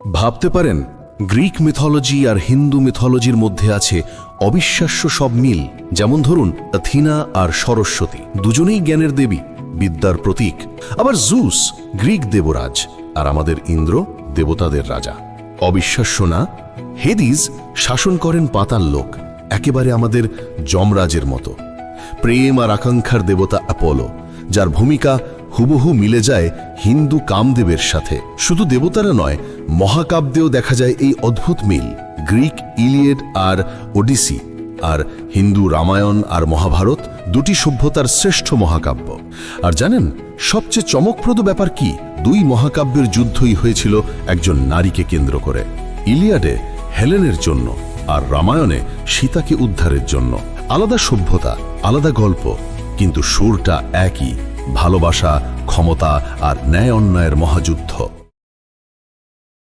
ভাবতে পারেন, Greek mythology আর হিন্দু মিথোলজির মধ্যে আছে অবিশ্বাস্য সব মিল। যেমন ধরুন অথিনা আর সরস্বতী। দুজনেই জ্ঞানের দেবী, বিদ্যার প্রতীক। আবার জুস গ্রিক দেবরাজ, আর আমাদের ইন্দ্র, দেবতাদের রাজা। অবিশ্বাস্য না হেদিস শাসন করেন পাতাল লোক, একেবারে আমাদের যমরাজের মতো। প্রেম আর আকাঙ্ক্ষার দেবতা অ্যাপোলো যার ভূমিকা হুবহু মিলে যায় হিন্দু কামদেবের সাথে। শুধু দেবতারা নয়, মহাকাব্যেও দেখা যায় এই অদ্ভুত মিল, গ্রিক ইলিয়েড আর ওডিসি। আর হিন্দু রামায়ণ আর মহাভারত দুটি সভ্যতার শ্রেষ্ঠ মহাকাব্য। আর জানেন, সবচেয়ে চমকপ্রদ ব্যাপার কি? দুই মহাকাব্যের যুদ্ধই হয়েছিল একজন নারীকে কেন্দ্র করে। ইলিয়াডে হেলেনের জন্য আর রামায়ণে সীতাকে উদ্ধারের জন্য। আলাদা সভ্যতা, আলাদা গল্প, কিন্তু সুরটা একই, ভালোবাসা ক্ষমতা আর ন্যায় অন্যায়ের মহাযুদ্ধ।